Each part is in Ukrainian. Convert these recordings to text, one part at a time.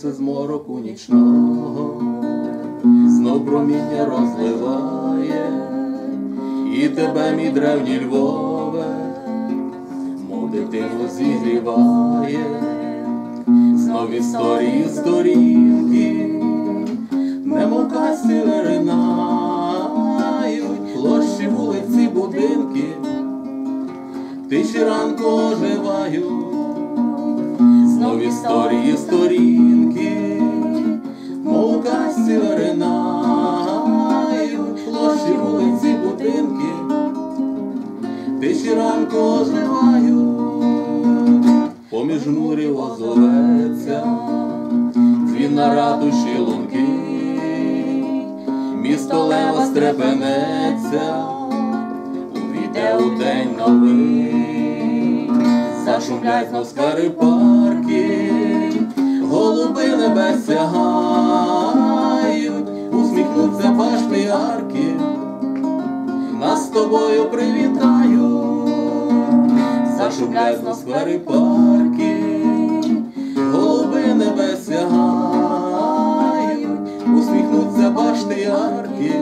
змороку нічного, знов проміння розливає, і тебе, мій древній Львове, мов дитину зігріває, знов історії сторінки, немов касі виринають, площі, вулиці, будинки, тиші ранку оживають, знов історії сторінки, тиші ранку поміж мурів озоветься, дзвін на ратуші лунки, місто лева стрепенеться, увійде у день новий, зашумлять знов скари парки, голуби небес сягають, усміхнуться башти арки, нас з тобою привітають, зашумлять знов скари парки, голуби небес сягають, усміхнуться башти арки,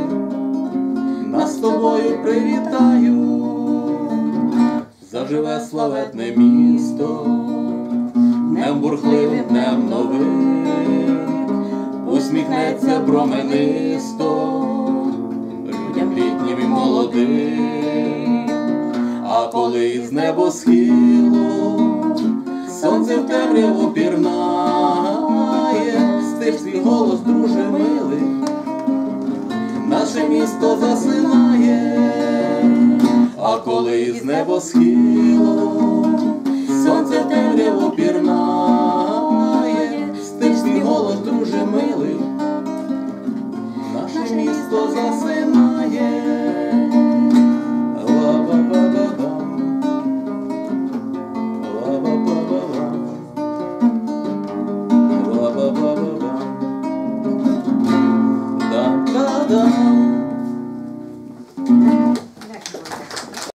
нас з тобою привітають, заживе славетне місто, днем бурхливим, днем новим, усміхнеться променисто, а коли з небосхилу сонце в темряву пірнає, стих свій голос, друже милий, наше місто засинає, а коли з небосхилу сонце в темряву пірнає,